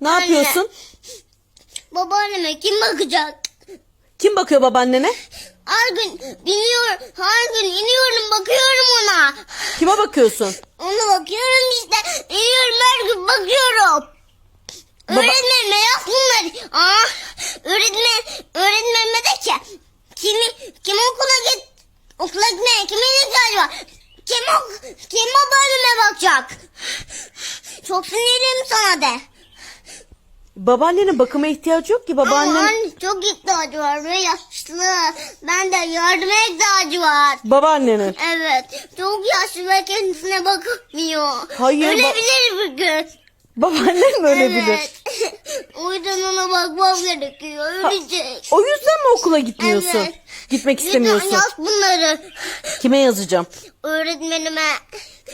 Ne Anne. yapıyorsun? Babaanneme kim bakacak? Kim bakıyor babaannene? Her gün biniyor, her gün iniyorum bakıyorum ona. Kime bakıyorsun? Ona bakıyorum işte. İniyorum her gün bakıyorum. Baba- Öğretmenime yaz bunları. Aa, öğretmen, öğretmenime de ki kimi, kim okula git, okula gitmeye kimin ihtiyacı var? Kim, ok- kim babaanneme bakacak? Çok sinirliyim sana de. Babaannenin bakıma ihtiyacı yok ki Ama babaannen. anne çok ihtiyacı var ve yaşlı. Ben de yardıma ihtiyacı var. Babaannenin. Evet. Çok yaşlı ve kendisine bakamıyor. Hayır, Ölebilir bir gün. Babaannen mi ölebilir? Evet. o yüzden ona bakmam gerekiyor. Ölecek. O yüzden mi okula gitmiyorsun? Evet. Gitmek Lütfen istemiyorsun. yaz bunları. Kime yazacağım? Öğretmenime.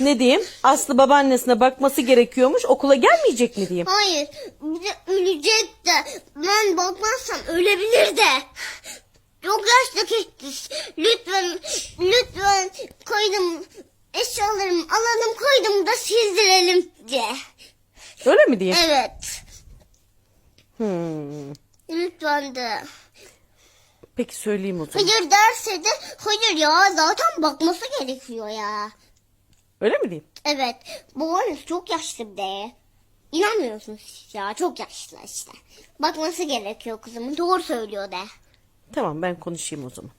Ne diyeyim? Aslı babaannesine bakması gerekiyormuş. Okula gelmeyecek mi diyeyim? Hayır. Bir de ölecek de. Ben bakmazsam ölebilir de. Çok yaşlı kişi. Lütfen, lütfen koydum. Eşyalarımı alalım koydum da sildirelim diye. Öyle mi diyeyim? Evet. Hmm. Lütfen de. Peki söyleyeyim o zaman. Hayır derse de hayır ya zaten bakması gerekiyor ya. Öyle mi diyeyim? Evet. Babanız çok yaşlı bir de. İnanmıyorsunuz ya çok yaşlı işte. Bakması gerekiyor kızımın doğru söylüyor de. Tamam ben konuşayım o zaman.